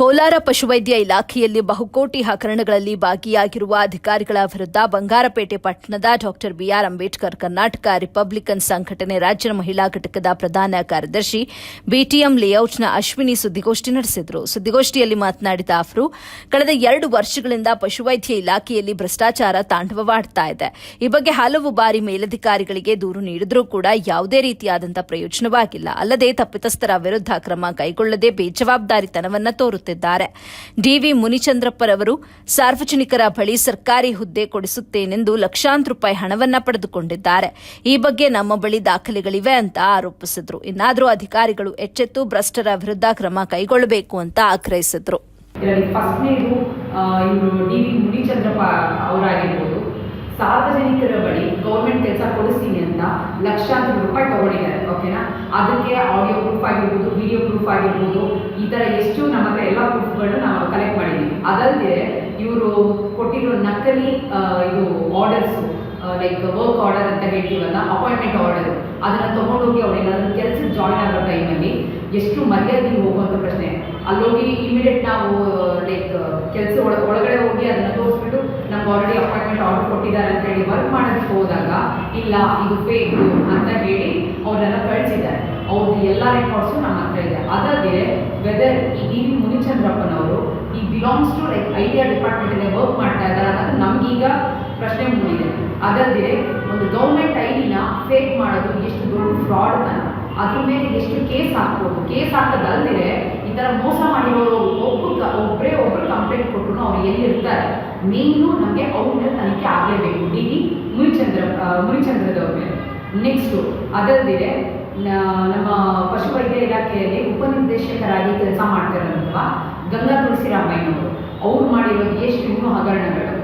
ಕೋಲಾರ ಪಶುವೈದ್ಯ ಇಲಾಖೆಯಲ್ಲಿ ಬಹುಕೋಟಿ ಹಗರಣಗಳಲ್ಲಿ ಭಾಗಿಯಾಗಿರುವ ಅಧಿಕಾರಿಗಳ ವಿರುದ್ಧ ಬಂಗಾರಪೇಟೆ ಪಟ್ಟಣದ doctor BR Ambedkar Karnataka republican ಸಂಘಟನೆ ರಾಜ್ಯ ಮಹಿಳಾ ಘಟಕದ ಪ್ರಧಾನ ಕಾರ್ಯದರ್ಶಿ ಬಿಟಿಎಂ ಲೇಔಟ್ನ ಅಶ್ವಿನಿ ಸುದ್ದಿಗೋಷ್ಠಿ ನಡೆಸಿದರು. ಸುದ್ದಿಗೋಷ್ಠಿಯಲ್ಲಿ ಮಾತನಾಡಿದ ಅವರು, ಕಳೆದ ಎರಡು ವರ್ಷಗಳಿಂದ ಪಶುವೈದ್ಯ ಇಲಾಖೆಯಲ್ಲಿ ಭ್ರಷ್ಟಾಚಾರ ತಾಂಡವವಾಡ್ತಾ ಇದೆ. ಈ ಬಗ್ಗೆ ಹಲವು ಬಾರಿ ಮೇಲಧಿಕಾರಿಗಳಿಗೆ ದೂರು ನೀಡಿದ್ರೂ ಕೂಡ ಯಾವುದೇ ರೀತಿಯಾದಂತಹ ಪ್ರಯೋಜನವಾಗಿಲ್ಲ. ಅಲ್ಲದೆ ತಪ್ಪಿತಸ್ಥರ ವಿರುದ್ಧ ಕ್ರಮ ಕೈಗೊಳ್ಳದೆ ಬೇಜವಾಬ್ದಾರಿತನವನ್ನ ತೋರುತ್ತಿದ್ದಾರೆ ಡಿವಿ ಮುನಿಚಂದ್ರಪ್ಪರವರು ಸಾರ್ವಜನಿಕರ ಬಳಿ ಸರ್ಕಾರಿ ಹುದ್ದೆ ಕೊಡಿಸುತ್ತೇನೆಂದು ಲಕ್ಷಾಂತರ ರೂಪಾಯಿ ಹಣವನ್ನ ಪಡೆದುಕೊಂಡಿದ್ದಾರೆ. ಈ ಬಗ್ಗೆ ನಮ್ಮ ಬಳಿ ದಾಖಲೆಗಳಿವೆ ಅಂತ ಆರೋಪಿಸಿದ್ರು. ಇನ್ನಾದರೂ ಅಧಿಕಾರಿಗಳು ಎಚ್ಚೆತ್ತು ಭ್ರಷ್ಟರ ವಿರುದ್ಧ ಕ್ರಮ ಕೈಗೊಳ್ಳಬೇಕು ಅಂತ ಆಗ್ರಹಿಸಿದ್ರು. ಸಾರ್ವಜನಿಕರ ಬಳಿ ಗೌರ್ಮೆಂಟ್ ಕೆಲಸ ಕೊಡಿಸ್ತೀನಿ ಅಂತ ಲಕ್ಷಾಂತರ ರೂಪಾಯಿ ತಗೊಂಡಿದ್ದಾರೆ, ಓಕೆನಾ? ಅದಕ್ಕೆ ಆಡಿಯೋ ಪ್ರೂಫ್ ಆಗಿರ್ಬೋದು, ವಿಡಿಯೋ ಪ್ರೂಫ್ ಆಗಿರ್ಬೋದು ಈ ಥರ ಎಷ್ಟು ನಮ್ಮ ಹತ್ರ ಎಲ್ಲ ಪ್ರೂಫ್ಗಳನ್ನ ನಾವು ಕಲೆಕ್ಟ್ ಮಾಡಿದ್ದೀವಿ ಅದಲ್ಲದೆ ಇವರು ಕೊಟ್ಟಿರೋ ನಕಲಿ ಇದು ಆರ್ಡರ್ಸು ಲೈಕ್ ವರ್ಕ್ ಆರ್ಡರ್ ಅಂತ ಹೇಳ್ತೀವಲ್ಲ ಅಪಾಯಿಂಟ್ಮೆಂಟ್ ಆರ್ಡರ್ ಅದನ್ನ ತೊಗೊಂಡೋಗಿ ಅವ್ರು ಏನಾದರೂ ಕೆಲಸಕ್ಕೆ ಜಾಯ್ನ್ ಆಗೋ ಟೈಮಲ್ಲಿ ಎಷ್ಟು ಮರ್ಯಾದೆ ಹೋಗುವಂಥ ಪ್ರಶ್ನೆ. ಅಲ್ಲೋಗಿ ಇಮಿಡಿಯೇಟ್ ನಾವು ಲೈಕ್ ಕೆಲಸ ಒಳ, ಒಳಗಡೆ ಹೋಗಿ ಅದನ್ನ ತೋರಿಸ್ಬಿಟ್ಟು ನಮ್ಗೆ ಆಲ್ರೆಡಿ ಅಪಾಯಿಂಟ್ಮೆಂಟ್ ಆರ್ಡರ್ ಕೊಟ್ಟಿದ್ದಾರೆ ಅಂತ ಹೇಳಿ ವರ್ಕ್ ಮಾಡೋದಕ್ಕೆ ಹೋದಾಗ, ಇಲ್ಲ, ಇದು ಫೇಕ್ ಅಂತ ಹೇಳಿ ಅವರೆಲ್ಲ ಕಳಿಸಿದ್ದಾರೆ. ಅವ್ರದ್ದು ಎಲ್ಲ ರೆಕಾರ್ಡ್ಸು ನಮ್ಮ ಹತ್ರ ಇದೆ. ಅದಾಗೆ ವೆದರ್ ಈ ಡಿ ವಿ ಮುನಿಚಂದ್ರಪ್ಪನವರು ಈ ಬಿಲಾಂಗ್ಸ್ ಟು ಲೈಕ್ ಐಡಿಯಾ ಡಿಪಾರ್ಟ್ಮೆಂಟಿಗೆ ವರ್ಕ್ ಮಾಡ್ತಾ ಇದ್ದಾರೆ ಅನ್ನೋದು ನಮಗೀಗ ಪ್ರಶ್ನೆ ಮೂಡಿದೆ. ಅದಲ್ಲದೆ ಒಂದು ಗೌರ್ಮೆಂಟ್ ಐಡಿನ ಫೇಕ್ ಮಾಡೋದು ಎಷ್ಟು ದೊಡ್ಡ ಫ್ರಾಡ್ ಅಂತ. ಅದ್ರ ಮೇಲೆ ಎಷ್ಟು ಕೇಸ್ ಹಾಕ್ಬೋದು. ಕೇಸ್ ಹಾಕೋದಲ್ದಿರೆ ಈ ಥರ ಮೋಸ ಮಾಡಿರೋರು ಒಬ್ಬ ಒಬ್ಬರೇ ಒಬ್ಬರು ಕಂಪ್ಲೇಂಟ್ ಕೊಟ್ಟರು ಅವ್ರು ಎಲ್ಲಿರ್ತಾರೆ? ಮೇಯ್ನು ನಮಗೆ ಅವ್ರ ಮೇಲೆ ತನಿಖೆ ಆಗಲೇಬೇಕು. ಡಿ ಡಿ ಮುನಿಚಂದ್ರ ಮುನಿಚಂದ್ರದವ್ರ ಮೇಲೆ. ನೆಕ್ಸ್ಟು ಅದಲ್ಲದೆ ನಮ್ಮ ಪಶುವೈದ್ಯ ಇಲಾಖೆಯಲ್ಲಿ ಉಪನಿರ್ದೇಶಕರಾಗಿ ಕೆಲಸ ಮಾಡ್ತಿರೋದಲ್ವಾ ಗಂಗಾ ತುಳಸಿರಾಮಯ್ಯನವರು ಅವ್ರು ಮಾಡಿರೋದು ಎಷ್ಟು ಇನ್ನೂ ಹಗರಣಗಳು.